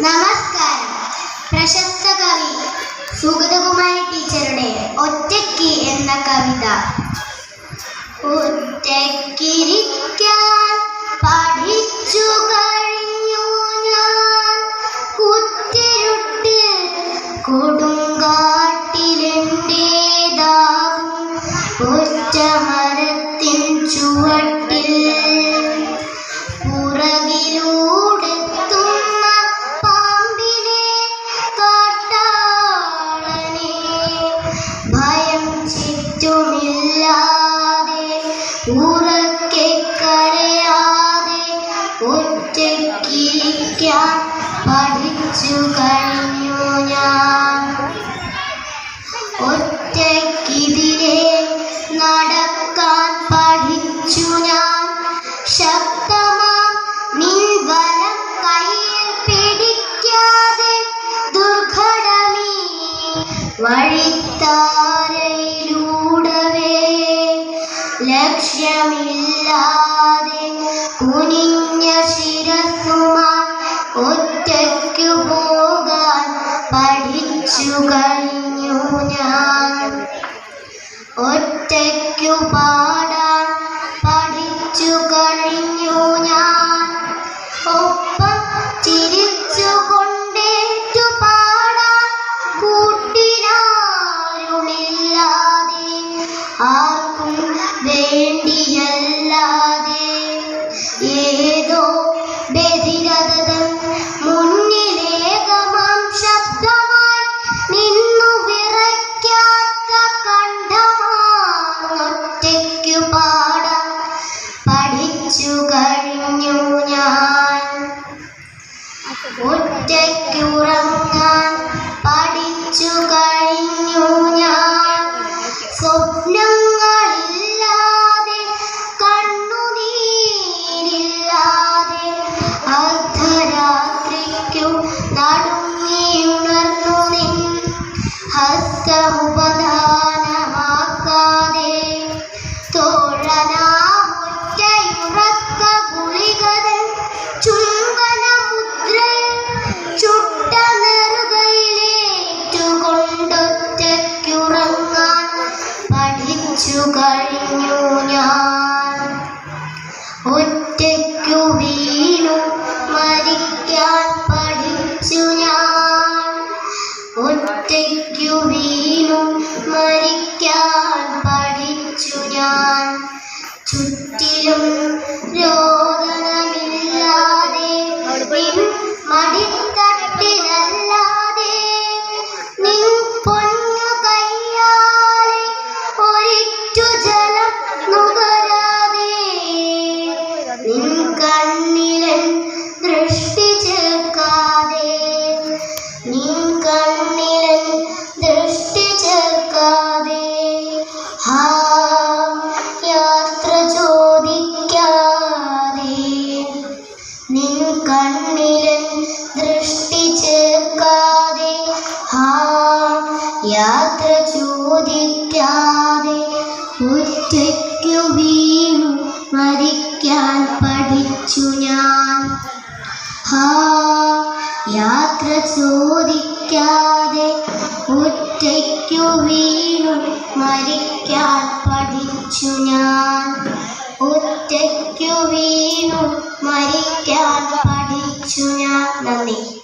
നമസ്കാരം. പ്രശസ്ത കവി സുഗതകുമാരി ടീച്ചറുടെ ഒറ്റയ്ക്ക് എന്ന കവിത. ഒറ്റയ്ക്കിരിക്കാൻ പഠിച്ചു കഴിഞ്ഞു ഞാൻ. കുത്തിരുട്ടിൽ കൊടുങ്കാട്ടിലെന്റേതാകും ചുറ്റുമില്ലാതെ ഉറക്കെ കരയാതെ ഒറ്റക്കിരിക്കാൻ പഠിച്ചു കഴിഞ്ഞു ഞാൻ. ഒറ്റക്കിതിരെ നടക്കാൻ പഠിച്ചു ഞാൻ. ശബ്ദമാം നിൻവലം കയ്യിൽ പിടിക്കാതെ ദുർഘടമീ വഴിത്താരയിലൂടവേ ലക്ഷ്യമില്ലാതെ കുനിഞ്ഞ ശിരസുമായി ഒറ്റയ്ക്കു പോകാൻ പഠിച്ചു കഴിഞ്ഞു ഞാൻ. ഒറ്റയ്ക്കു പാടാൻ കണ്ഠമാണൊറ്റയ്ക്കു പാഠം പഠിച്ചു കഴിഞ്ഞു ഞാൻ. ഒറ്റയ്ക്കുറങ്ങാൻ ചുറ്റിലും രോദനമില്ലാതെ നിൻ മടിത്തട്ടിലല്ലാതെ നിൻ പൊന്നു കയ്യാലെ ഒരിറ്റു ജലം നുകരാതെ നിൻ കണ്ണിലൻ ദൃഷ്ടി ചേർക്കാതെ നിൻ യാത്ര ചോദിക്കാതെ ഒറ്റയ്ക്കു വീണു. മരിക്കാൻ പഠിച്ചു ഞാൻ. ഹാ യാത്ര ചോദിക്കാതെ ഒറ്റയ്ക്കു വീണു. മരിക്കാൻ പഠിച്ചു ഞാൻ. ഒറ്റയ്ക്കു വീണു. മരിക്കാൻ പഠിച്ചു ഞാൻ. നന്ദി.